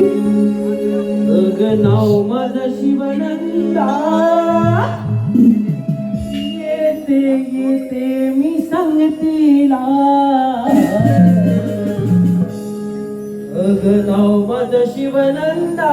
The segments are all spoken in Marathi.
अग नाव माझ शिवनंदा. येते येते मी सांगतीला अग नाव माझ शिवनंदा.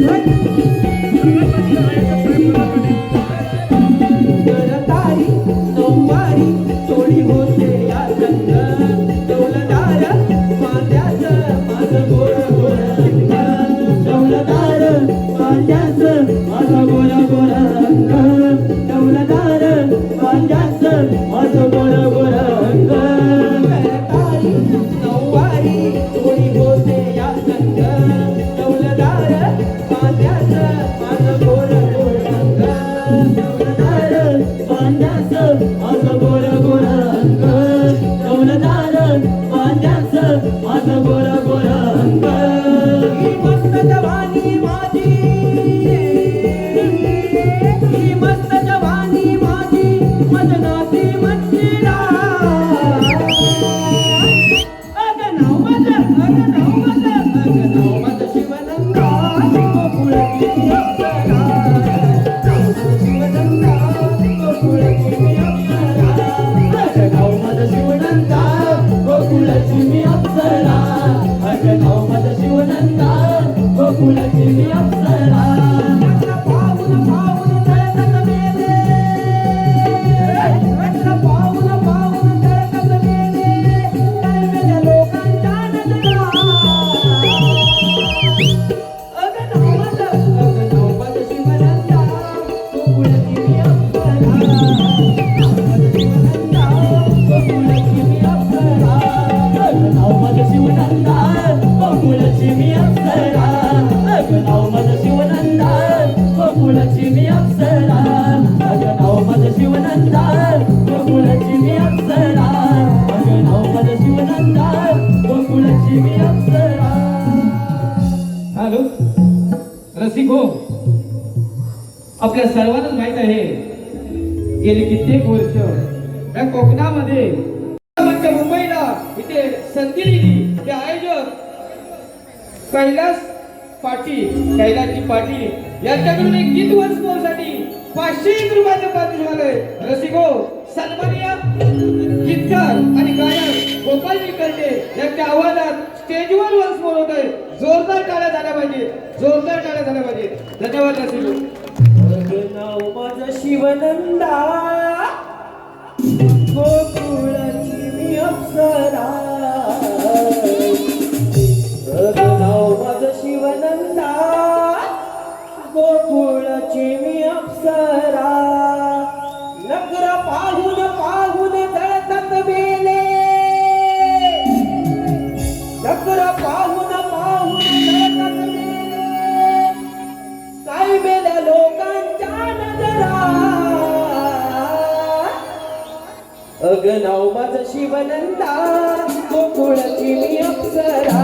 Let the Buddha. हो, आपल्या सर्वांनाच माहीत आहे गेली कित्येक वर्ष या कोकणामध्ये म्हणजे मुंबईला इथे संधी दिली ते आयोजक कैलास पाटील कैलासजी पाटील यांच्याकडून एक गीत वस्तूसाठी पाचशे एक रुपयाचं पारितोषिक आलंय रसिको हो, सन्मानिय त्या आवाजात स्टेजवर लॉन्समोर होत आहे जोरदार टाळ्या झाल्या पाहिजे. जोरदार टाळ्या झाल्या पाहिजे. धन्यवाद नाव माझा शिवनंदा. अग नाव माझं शिवनंदा गोकुळाची मी अप्सरा.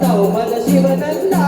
नाव माझं शिवनंदा